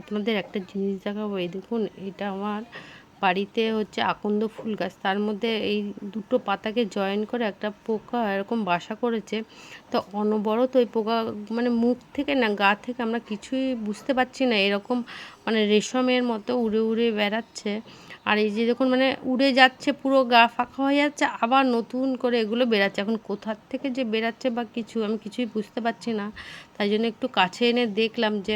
আপনাদের একটা জিনিস দেখাবো। এই দেখুন, এটা আমার বাড়িতে হচ্ছে আকন্দ ফুল গাছ। তার মধ্যে এই দুটো পাতাকে জয়েন করে একটা পোকা এরকম বাসা করেছে। তো অনবরত ওই পোকা মানে মুখ থেকে না, গা থেকে আমরা কিছুই বুঝতে পারছি না। এরকম মানে রেশমের মতো উড়ে উড়ে বেড়াচ্ছে। আর এই যে দেখুন মানে উড়ে যাচ্ছে, পুরো গা ফাঁকা হয়ে যাচ্ছে, আবার নতুন করে এগুলো বেরাচ্ছে এখন কোথার থেকে যে বেরাচ্ছে বা কিছু, আমি কিছুই বুঝতে পারছি না। তাই জন্য একটু কাছে এনে দেখলাম যে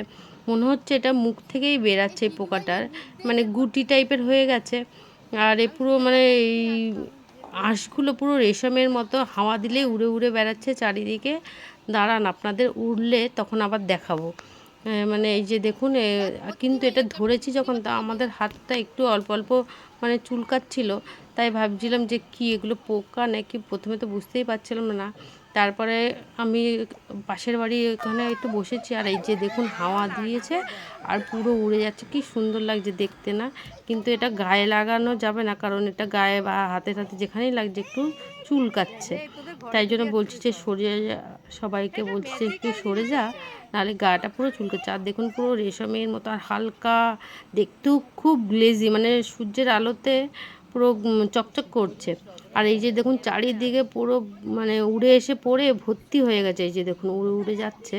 মনে হচ্ছে এটা মুখ থেকেই বেরাচ্ছে পোকাটার। মানে গুটি টাইপের হয়ে গেছে। আর এ পুরো মানে এই আঁশগুলো পুরো রেশমের মতো হাওয়া দিলে উড়ে উড়ে বেড়াচ্ছে চারিদিকে। দাঁড়ান, আপনাদের উড়লে তখন আবার দেখাবো। মানে এই যে দেখুন কিন্তু এটা ধরেছি যখন, তা আমাদের হাতটা একটু অল্প অল্প মানে চুলকাচ্ছিল। তাই ভাবছিলাম যে কি এগুলো পোকা নাকি? প্রথমে তো বুঝতেই পারছিলাম না। তারপরে আমি পাশের বাড়ি এখানে একটু বসেছি, আর এই যে দেখুন হাওয়া দিয়েছে আর পুরো উড়ে যাচ্ছে, কি সুন্দর লাগছে দেখতে না। কিন্তু এটা গায়ে লাগানো যাবে না, কারণ এটা গায়ে বা হাতে হাতে যেখানেই লাগছে একটু চুলকাচ্ছে। তাই জন্য বলছি যে সরে যা, সবাইকে বলছি যে একটু সরে যা, নাহলে গাটা পুরো চুলকাচ্ছে। আর দেখুন পুরো রেশমের মতো আর হালকা, দেখতেও খুব গ্লেজি মানে সূর্যের আলোতে পুরো চকচক করছে। আর এই যে দেখুন, চারিদিকে পুরো মানে উড়ে এসে পড়ে, ভর্তি হয়ে গেছে। এই যে দেখুন, উড়ে উড়ে যাচ্ছে।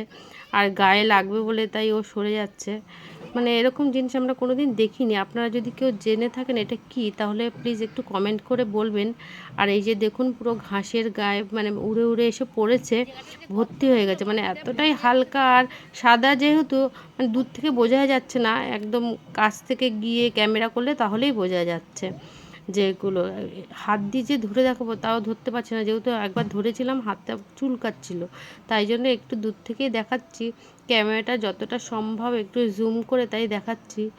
আর গায়ে লাগবে বলে তাই ও সরে যাচ্ছে। মানে এরকম জিনিস আমরা কোনো দিন দেখিনি। আপনারা যদি কেউ জেনে থাকেন এটা কি, তাহলে প্লিজ একটু কমেন্ট করে বলবেন। আর এই যে দেখুন, পুরো ঘাসের গায়ে মানে উড়ে উড়ে এসে পড়েছে, ভর্তি হয়ে গেছে। মানে এতটাই হালকা আর সাদা যেহেতু মানে দূর থেকে বোঝা যাচ্ছে না। একদম কাছ থেকে গিয়ে ক্যামেরা করলে তাহলেই বোঝা যাচ্ছে। যেগুলো হাত দিয়ে যে ধরে দেখাবো তাও ধরতে পারছি না। যেহেতু একবার ধরেছিলাম হাতটা চুলকাচ্ছিল। তাই জন্য একটু দূর থেকেই দেখাচ্ছি। ক্যামেরাটা যতটা সম্ভব একটু জুম করে তাই দেখাচ্ছি।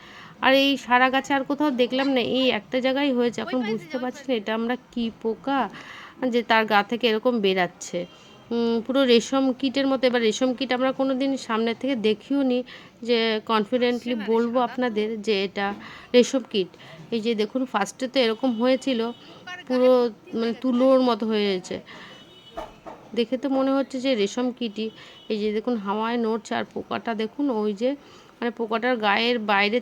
আর এই সারা গাছে আর কোথাও দেখলাম না এই একটা জায়গায় হয়েছে। এখন বুঝতে পারছি না এটা আমরা কি পোকা? যে তার গা থেকে এরকম বেরাচ্ছে। পুরো রেশম কিটের মতো। এবার রেশম কিট আমরা কোনো দিন সামনে থেকে দেখিও নি যে কনফিডেন্টলি বলব আপনাদের যে এটা রেশম কিট। এই যে দেখুন ফার্স্টে তো এরকম হয়েছিল পুরো মানে তুলোর মতো হয়েছে। দেখে তো মনে হচ্ছে যে রেশম কিটি এই যে দেখুন হাওয়ায় নড়ছে আর পোকাটা দেখুন ওই যে মানে পোকাটার গায়ের বাইরে